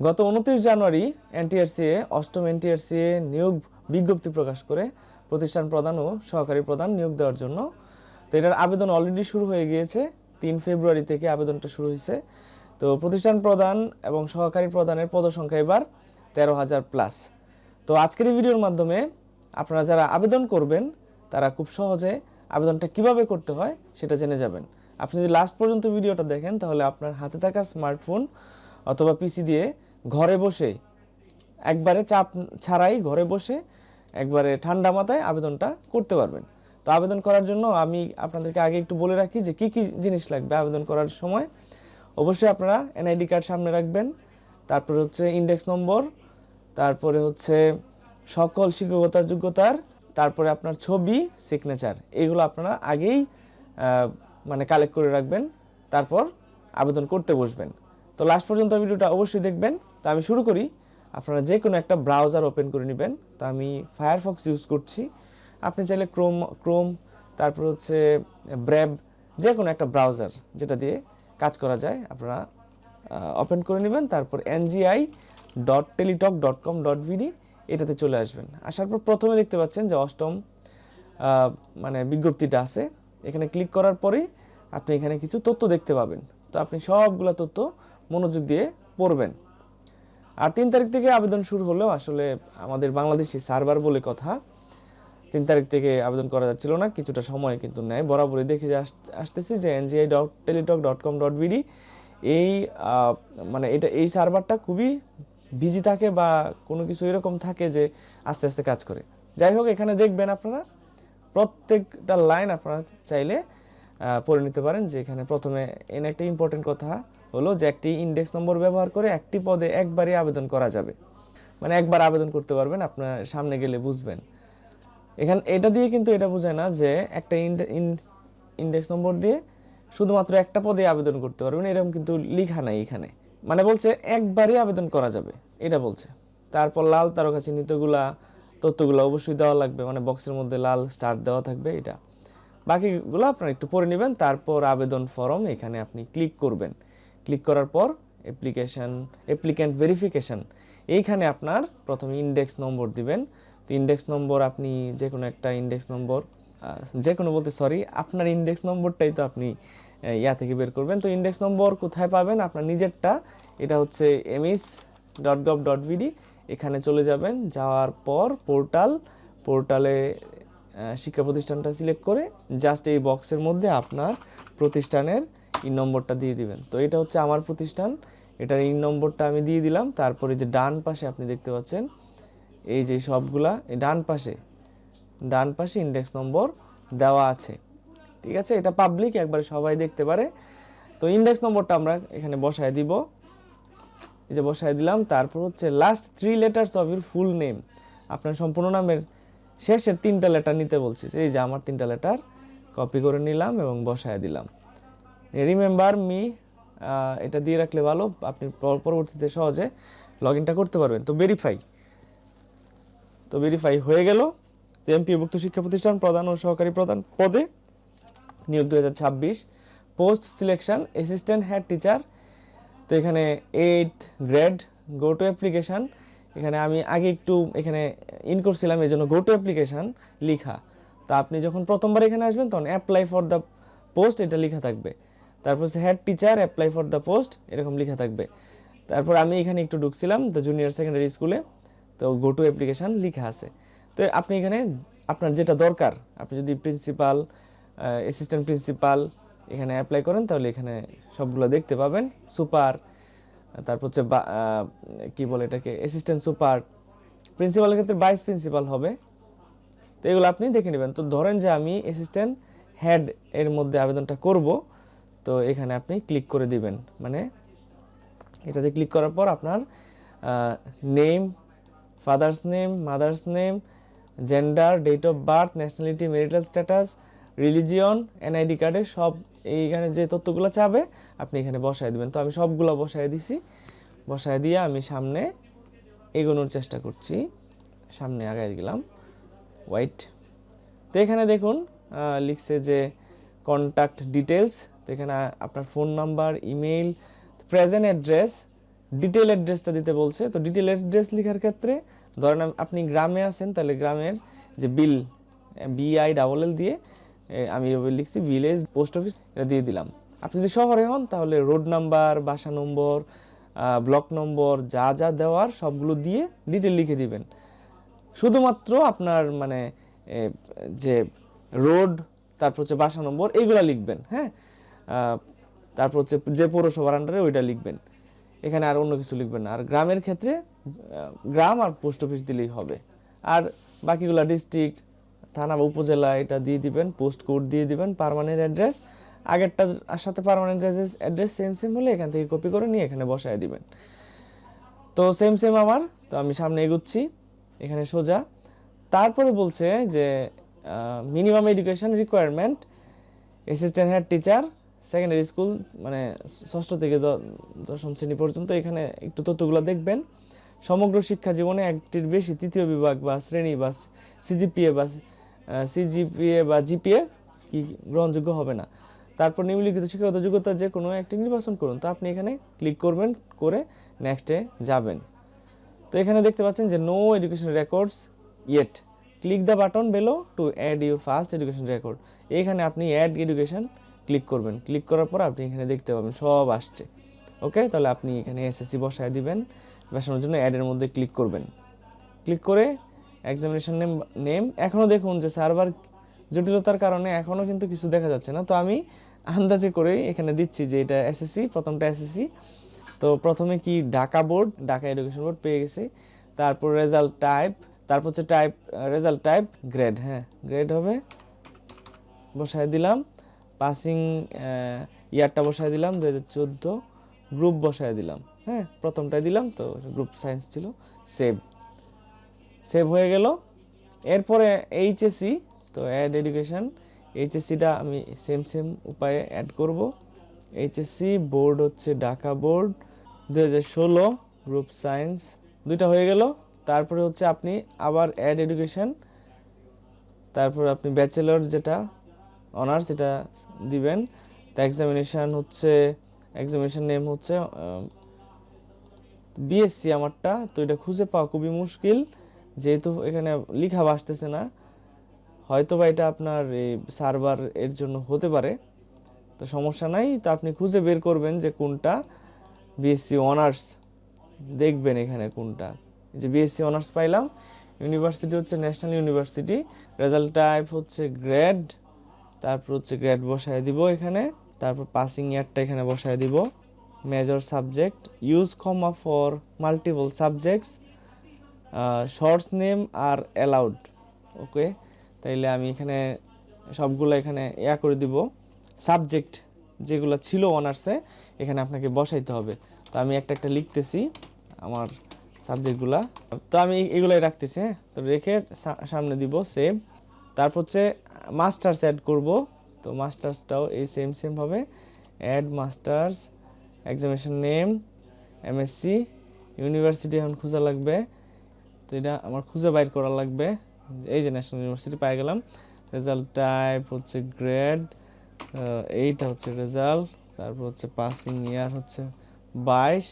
গত উনত্রিশ জানুয়ারি এনটিআরসিএ, অষ্টম এনটিআরসিএ নিয়োগ বিজ্ঞপ্তি প্রকাশ করে প্রতিষ্ঠান প্রদান ও সহকারী প্রদান নিয়োগ দেওয়ার জন্য। তো এটার আবেদন অলরেডি শুরু হয়ে গিয়েছে, তিন ফেব্রুয়ারি থেকে আবেদনটা শুরু হয়েছে। তো প্রতিষ্ঠান প্রদান এবং সহকারী প্রদানের পদসংখ্যা এবার তেরো হাজার প্লাস তো আজকের এই ভিডিওর মাধ্যমে আপনারা যারা আবেদন করবেন, তারা খুব সহজে আবেদনটা কীভাবে করতে হয় সেটা জেনে যাবেন। আপনি যদি লাস্ট পর্যন্ত ভিডিওটা দেখেন, তাহলে আপনার হাতে থাকা স্মার্টফোন অথবা পিসি দিয়ে ঘরে বসে, একবারে চাপ ছাড়াই ঘরে বসে একবারে ঠান্ডা মাথায় আবেদনটা করতে পারবেন। তো আবেদন করার জন্য আমি আপনাদেরকে আগে একটু বলে রাখি যে কি কি জিনিস লাগবে আবেদন করার সময়। অবশ্যই আপনারা এনআইডি কার্ড সামনে রাখবেন, তারপরে হচ্ছে ইন্ডেক্স নম্বর, তারপরে হচ্ছে সকল শিক্ষকতার যোগ্যতার, তারপরে আপনার ছবি সিগনেচার এগুলো আপনারা আগেই মানে কালেক্ট করে রাখবেন, তারপর আবেদন করতে বসবেন। তো লাস্ট পর্যন্ত ভিডিওটা অবশ্যই দেখবেন। তো আমি শুরু করি। আপনারা যে কোনো একটা ব্রাউজার ওপেন করে নেবেন। তো আমি ফায়ারফক্স ইউজ করছি। আপনি চাইলে ক্রোম ক্রোম তারপর হচ্ছে ব্র্যাব যে কোনো একটা ব্রাউজার যেটা দিয়ে কাজ করা যায়, আপনারা ওপেন করে নেবেন। তারপর NGI dot Teletalk dot com dot BD এটাতে চলে আসবেন। আসার পর প্রথমে দেখতে পাচ্ছেন যে অষ্টম মানে বিজ্ঞপ্তিটা আছে। এখানে ক্লিক করার পরেই আপনি এখানে কিছু তথ্য দেখতে পাবেন। তো আপনি সবগুলো তথ্য মনোযোগ দিয়ে পড়বেন। আর তিন তারিখ থেকে আবেদন শুরু হলেও আসলে আমাদের বাংলাদেশি সার্ভার বলে কথা, তিন তারিখ থেকে আবেদন করা যাচ্ছিল না, কিছুটা সময় কিন্তু নেয় বরাবরই দেখে আসতেছি যে NGI dot Teletalk dot com dot BD এই মানে এটা, এই সার্ভারটা খুবই বিজি থাকে বা কোনো কিছু এরকম থাকে যে আস্তে আস্তে কাজ করে। যাই হোক, এখানে দেখবেন আপনারা, প্রত্যেকটা লাইন আপনারা চাইলে পড়ে নিতে পারেন যে এখানে প্রথমে এন একটা ইম্পর্টেন্ট কথা হলো যে একটি ইন্ডেক্স নম্বর ব্যবহার করে একটি পদে একবারই আবেদন করা যাবে। মানে একবার আবেদন করতে পারবেন, আপনার সামনে গেলে বুঝবেন। এখানে, এটা দিয়ে কিন্তু এটা বোঝায় না যে একটা ইন্ডেক্স নম্বর দিয়ে শুধুমাত্র একটা পদে আবেদন করতে পারবেন, এরকম কিন্তু লেখা নাই এখানে। মানে বলছে একবারই আবেদন করা যাবে, এটা বলছে। তারপর লাল তারকা চিহ্নিতগুলা, তথ্যগুলো অবশ্যই দেওয়া লাগবে মানে বক্সের মধ্যে লাল স্টার দেওয়া থাকবে এটা। বাকিগুলো আপনারা একটু পড়ে নেবেন, তারপর আবেদন ফর্ম এখানে আপনি ক্লিক করবেন। ক্লিক করার পর অ্যাপ্লিকেশন অ্যাপ্লিক্যান্ট ভেরিফিকেশন এইখানে আপনার প্রথমে ইন্ডেক্স নম্বর দিবেন। তো ইন্ডেক্স নম্বর আপনি যে কোনো একটা ইন্ডেক্স নম্বর যে কোনো বলতে সরি আপনার ইন্ডেক্স নম্বরটাই তো আপনি ইয়া থেকে বের করবেন। তো ইন্ডেক্স নম্বর কোথায় পাবেন? আপনার নিজেরটা, এটা হচ্ছে MS dot gov dot BD এখানে চলে যাবেন। যাওয়ার পর পোর্টাল পোর্টালে শিক্ষা প্রতিষ্ঠানটা সিলেক্ট করে জাস্ট এই বক্সের মধ্যে আপনার প্রতিষ্ঠানের ইন নম্বরটা দিয়ে দিবেন। তো এটা হচ্ছে আমার প্রতিষ্ঠান। এটার ইন নম্বরটা আমি দিয়ে দিলাম। তারপরে যে ডান পাশে আপনি দেখতে পাচ্ছেন, এই যে সবগুলা, এই ডান পাশে ডান পাশে ইন্ডেক্স নম্বর দেওয়া আছে। ঠিক আছে? এটা পাবলিক একবারে সবাই দেখতে পারে। তো ইন্ডেক্স নম্বরটা আমরা এখানে বসায় দিব। এই যে বসায় দিলাম। তারপর হচ্ছে last three letters of your full name আপনার সম্পূর্ণ নামের শেষের তিনটা লেটার নিতে বলছি। এই যে আমার তিনটা লেটার কপি করে নিলাম এবং বসায় দিলাম। রিমেম্বার মি এটা দিয়ে রাখলে ভালো। আপনি পরবর্তীতে সহজে লগ ইনটা করতে পারবেন। তো ভেরিফাই তো ভেরিফাই হয়ে গেল। তো এমপিভুক্ত শিক্ষা প্রতিষ্ঠান প্রধান ও সহকারী প্রধান পদে নিয়োগ দু হাজার ছাব্বিশ। Post selection assistant head teacher তো এখানে eight grade go to application এখানে আমি আগে একটু এখানে ইন করছিলাম, এই জন্য গো টু অ্যাপ্লিকেশান লিখা। তা আপনি যখন প্রথমবার এখানে আসবেন, তখন অ্যাপ্লাই ফর দ্য পোস্ট এটা লেখা থাকবে। তারপর হচ্ছে head teacher apply for the post এরকম লেখা থাকবে। তারপর আমি এখানে একটু ঢুকছিলাম দ্য জুনিয়র সেকেন্ডারি স্কুলে তো গো টু অ্যাপ্লিকেশান লেখা আছে। তো আপনি এখানে আপনার যেটা দরকার আপনি যদি প্রিন্সিপাল অ্যাসিস্ট্যান্ট প্রিন্সিপাল এখানে অ্যাপ্লাই করেন তাহলে এখানে সবগুলো দেখতে পাবেন। সুপার তারপর হচ্ছে আহ, বলে এটাকে অ্যাসিস্ট্যান্ট সুপার প্রিন্সিপালের ক্ষেত্রে ভাইস প্রিন্সিপাল হবে। তো এগুলো আপনি দেখে নেবেন। তো ধরেন যে আমি অ্যাসিস্ট্যান্ট হেড এর মধ্যে আবেদনটা করব তো এখানে আপনি ক্লিক করে দিবেন। মানে এটাতে ক্লিক করার পর আপনার name father's name mother's name gender date of birth nationality marital status religion NID কার্ডে সব এইখানে যে তথ্যগুলো চাবে, আপনি এখানে বসায় দিবেন। তো আমি সবগুলো বসায় দিছি। বসায় দিয়ে আমি সামনে এগোনোর চেষ্টা করছি। সামনে আগায় গেলাম। হোয়াইট তো এখানে দেখুন লিখছে যে কন্ট্যাক্ট ডিটেলস এখানে আপনার phone number email present address detail অ্যাড্রেসটা দিতে বলছে। তো ডিটেল অ্যাড্রেস লেখার ক্ষেত্রে ধরেন আপনি গ্রামে আছেন, তাহলে গ্রামের যে বিল বিআই ডাবল এল দিয়ে আমি লিখছি ভিলেজ পোস্ট অফিস এটা দিয়ে দিলাম। আপনি যদি শহরে হন, তাহলে রোড নাম্বার বাসা নম্বর ব্লক নম্বর যা যা দেওয়ার সবগুলো দিয়ে ডিটেল লিখে দিবেন। শুধুমাত্র আপনার মানে যে রোড তারপর হচ্ছে বাসা নম্বর এইগুলা লিখবেন হ্যাঁ? তারপর হচ্ছে যে পৌরসভার আন্ডারে ওইটা লিখবেন। এখানে আর অন্য কিছু লিখবেন না। আর গ্রামের ক্ষেত্রে গ্রাম আর পোস্ট অফিস দিলেই হবে। আর বাকিগুলা ডিস্ট্রিক্ট থানা বা উপজেলা এটা দিয়ে দিবেন পোস্ট কোড দিয়ে দিবেন পার্মানেন্ট অ্যাড্রেস আগেরটার সাথে পার্মানেন্ট অ্যাড্রেস সেম সেম হলে এখান থেকে কপি করে নিয়ে এখানে বসায় দিবেন। তো সেম সেম আমার। তো আমি সামনে এগুচ্ছি। এখানে সোজা। তারপরে বলছে যে minimum education requirement assistant head teacher secondary school মানে ষষ্ঠ থেকে দশম শ্রেণি পর্যন্ত এখানে একটু তথ্যগুলো দেখবেন। সমগ্র শিক্ষা জীবনে একটির বেশি তৃতীয় বিভাগ বা শ্রেণি বা সিজিপিএ বা সিজিপিএ বা জিপিএ কি গ্রহণযোগ্য হবে না। তারপর নিম্নলিখিত শিক্ষাগত যোগ্যতা যে কোনো একটি নির্বাচন করুন। তো আপনি এখানে ক্লিক করবেন, করে নেক্সটে যাবেন। তো এখানে দেখতে পাচ্ছেন যে no education records yet click the button below to add you first education record এখানে আপনি অ্যাড এডুকেশন ক্লিক করবেন। ক্লিক করার পর আপনি এখানে দেখতে পাবেন সব আসছে। ওকে? তাহলে আপনি এখানে এসএসসি বসায় দিবেন। বসানোর জন্য অ্যাডের মধ্যে ক্লিক করবেন। ক্লিক করে এক্সামিনেশন নেম নেম এখনও দেখুন যে সার্ভার জটিলতার কারণে এখনও কিন্তু কিছু দেখা যাচ্ছে না। তো আমি আন্দাজে করে এখানে দিচ্ছি যে এটা এসএসসি প্রথমটা এসএসসি তো প্রথমে কি Dhaka board, Dhaka education board পেয়ে গেছি। তারপর রেজাল্ট টাইপ তারপর হচ্ছে টাইপ রেজাল্ট টাইপ গ্রেড হ্যাঁ গ্রেড হবে। বসায় দিলাম। পাসিং ইয়ারটা বসায় দিলাম দু হাজার চোদ্দ গ্রুপ বসায় দিলাম। হ্যাঁ প্রথমটাই দিলাম তো গ্রুপ সায়েন্স ছিল সেভ সেভ হয়ে গেল। এরপরে এইচএসসি তো অ্যাড এডুকেশন এইচএসসিটা আমি সেম সেম উপায়ে অ্যাড করব। এইচএসসি বোর্ড হচ্ছে ঢাকা বোর্ড দু ষোলো গ্রুপ সায়েন্স দুইটা হয়ে গেল। তারপরে হচ্ছে আপনি আবার অ্যাড এডুকেশন তারপর আপনি ব্যাচেলর যেটা অনার্স এটা দিবেন। তো এক্সামিনেশান হচ্ছে এক্সামিনেশন নেম হচ্ছে বিএসসি আমারটা, তো এটা খুঁজে পাওয়া খুবই মুশকিল। যেহেতু এখানে লিখা আসতেছে না হয়তো বা এটা আপনার এই সার্ভার এর জন্য হতে পারে। তো সমস্যা নাই, তো আপনি খুঁজে বের করবেন যে কোনটা বিএসসি অনার্স দেখবেন এখানে কোনটা। যে বিএসসি অনার্স পাইলাম, ইউনিভার্সিটি হচ্ছে ন্যাশনাল ইউনিভার্সিটি রেজাল্ট টাইপ হচ্ছে গ্রেড তারপর হচ্ছে গ্রেড বসায় দিব এখানে, তারপর পাসিং ইয়ারটা এখানে বসায় দিব। Major subject use comma for multiple subjects shorts name are allowed okay তাইলে আমি এখানে সবগুলো এখানে ইয়া করে দিব। সাবজেক্ট যেগুলো ছিল অনার্সে এখানে আপনাকে বসাইতে হবে। তো আমি একটা একটা লিখতেছি আমার সাবজেক্টগুলা তো আমি এগুলাই রাখতেছি হ্যাঁ? তো রেখে সামনে দিব সেভ তারপর হচ্ছে মাস্টার্স অ্যাড করব। তো মাস্টার্সটাও এই সেম সেম ভাবে। Add masters examination name MSc university এখন খোঁজা লাগবে। তো এটা আমার খুঁজে বাইর করা লাগবে। এই যে ন্যাশনাল ইউনিভার্সিটি পাই গেলাম। রেজাল্ট টাইপ হচ্ছে গ্রেড এইটা হচ্ছে রেজাল্ট তারপর হচ্ছে পাসিং ইয়ার হচ্ছে বাইশ।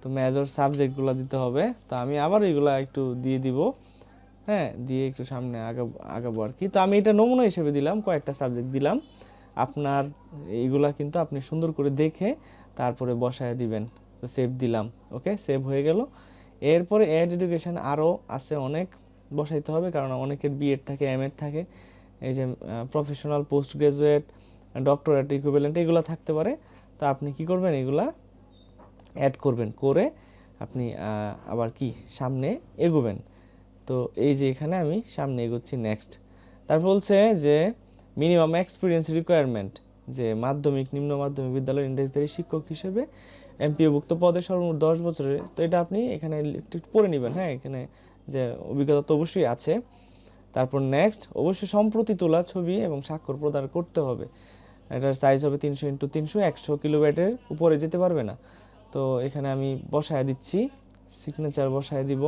তো মেজর সাবজেক্টগুলো দিতে হবে। তো আমি আবার এগুলা একটু দিয়ে দিব। হ্যাঁ দিয়ে একটু সামনে আগাবো আগাবো আর কি। তো আমি এটা নমুনা হিসেবে দিলাম, কয়েকটা সাবজেক্ট দিলাম। আপনার এইগুলা কিন্তু আপনি সুন্দর করে দেখে তারপরে বসায় দিবেন। তো সেভ দিলাম ওকে সেভ হয়ে গেল। এরপরে এড এডুকেশন আরও আছে অনেক, বসাইতে হবে কারণ অনেকের বিএড থাকে এম থাকে। এই যে professional post graduate doctorate equivalent এগুলো থাকতে পারে। তো আপনি কি করবেন? এগুলা অ্যাড করবেন, করে আপনি আবার কি? সামনে এগোবেন। তো এই যে এখানে আমি সামনে এগোচ্ছি নেক্সট তারপর বলছে যে মিনিমাম এক্সপিরিয়েন্স রিকোয়ারমেন্ট যে মাধ্যমিক, নিম্ন মাধ্যমিক বিদ্যালয়ের ইন্ডেক্সধারী শিক্ষক হিসেবে এমপিওভুক্ত পদে সর্বমোট দশ বছরের, তো এটা আপনি এখানে একটু পড়ে নেবেন হ্যাঁ এখানে যে অভিজ্ঞতা তো অবশ্যই আছে। তারপর নেক্সট অবশ্যই সম্প্রতি তোলা ছবি এবং স্বাক্ষর প্রদান করতে হবে। এটার সাইজ হবে তিনশো ইন্টু তিনশো, একশো কিলোমিটার উপরে যেতে পারবে না। তো এখানে আমি বসায় দিচ্ছি সিগনেচার বসায় দিব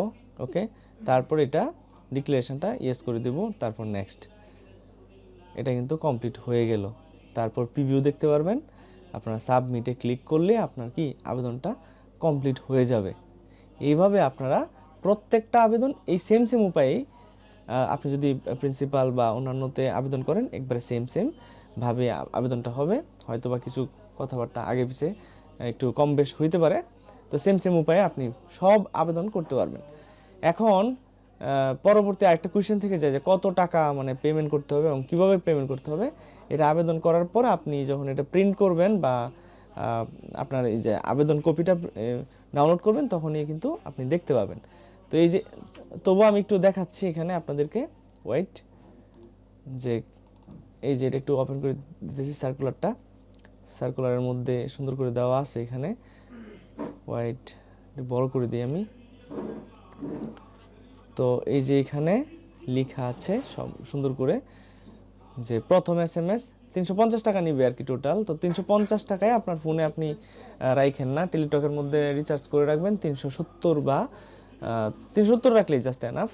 ওকে তারপর এটা ডিক্লারেশনটা ইয়েস করে দিব, তারপর নেক্সট এটা কিন্তু কমপ্লিট হয়ে গেল। তারপর প্রিভিউ দেখতে পারবেন। আপনারা সাবমিটে ক্লিক করলে আপনার কি আবেদনটা কমপ্লিট হয়ে যাবে। এইভাবে আপনারা প্রত্যেকটা আবেদন এই সেম সেম উপায়েই আপনি যদি প্রিন্সিপাল বা অন্যান্যতে আবেদন করেন, একবারে সেম সেম ভাবে আবেদনটা হবে। হয়তো বা কিছু কথাবার্তা আগে পিছে একটু কম বেশ হইতে পারে। তো সেম সেম উপায়ে আপনি সব আবেদন করতে পারবেন। এখন পরবর্তী আরেকটা কোয়েশ্চেন থেকে যায় যে কত টাকা মানে পেমেন্ট করতে হবে এবং কীভাবে পেমেন্ট করতে হবে, এটা আবেদন করার পর আপনি যখন এটা প্রিন্ট করবেন বা আপনার এই যে আবেদন কপিটা ডাউনলোড করবেন, তখনই কিন্তু আপনি দেখতে পাবেন। তো এই যে, তবু আমি একটু দেখাচ্ছি এখানে আপনাদেরকে ওয়েট যে এই যে এটা একটু ওপেন করে দিতেছি সার্কুলারটা সার্কুলারের মধ্যে সুন্দর করে দেওয়া আছে এখানে। হোয়াইট বড় করে দিই আমি। তো এই যে এখানে লেখা আছে সব, সুন্দর করে যে প্রথম এস এম এস তিনশো পঞ্চাশ টাকা নিবে আর কি টোটাল তো তিনশো পঞ্চাশ টাকায় আপনার ফোনে আপনি রাইখেন না। টেলিটকের মধ্যে রিচার্জ করে রাখবেন তিনশো সত্তর বা তিনশো সত্তর রাখলেই জাস্ট এনাফ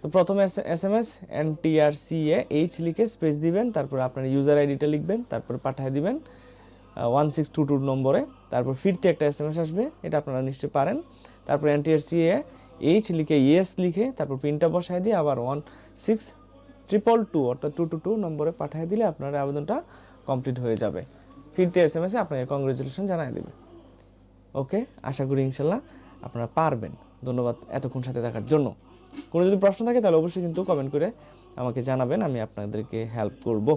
তো প্রথমে S M S N T R C A H লিখে স্পেস দিবেন, তারপর আপনার ইউজার আইডিটা লিখবেন, তারপর পাঠিয়ে দিবেন ওয়ান সিক্স টু টু নম্বরে। তারপর ফিরতে একটা এস এম এস আসবে, এটা আপনারা নিশ্চয়ই পারেন। তারপর N T R C A H লিখে ইয়েস লিখে তারপর পিনটা বসায় দিয়ে আবার ওয়ান সিক্স ট্রিপল টু অর্থাৎ টু টু টু নম্বরে পাঠিয়ে দিলে আপনার আবেদনটা কমপ্লিট হয়ে যাবে। ফিরতে এস এম এসে আপনাকে কংগ্রেচুলেশন জানাই দেবে। ওকে আশা করি ইনশাল্লাহ আপনারা পারবেন। ধন্যবাদ এতক্ষণ সাথে থাকার জন্য। কোনো যদি প্রশ্ন থাকে তাহলে অবশ্যই কিন্তু কমেন্ট করে আমাকে জানাবেন, আমি আপনাদেরকে হেল্প করব।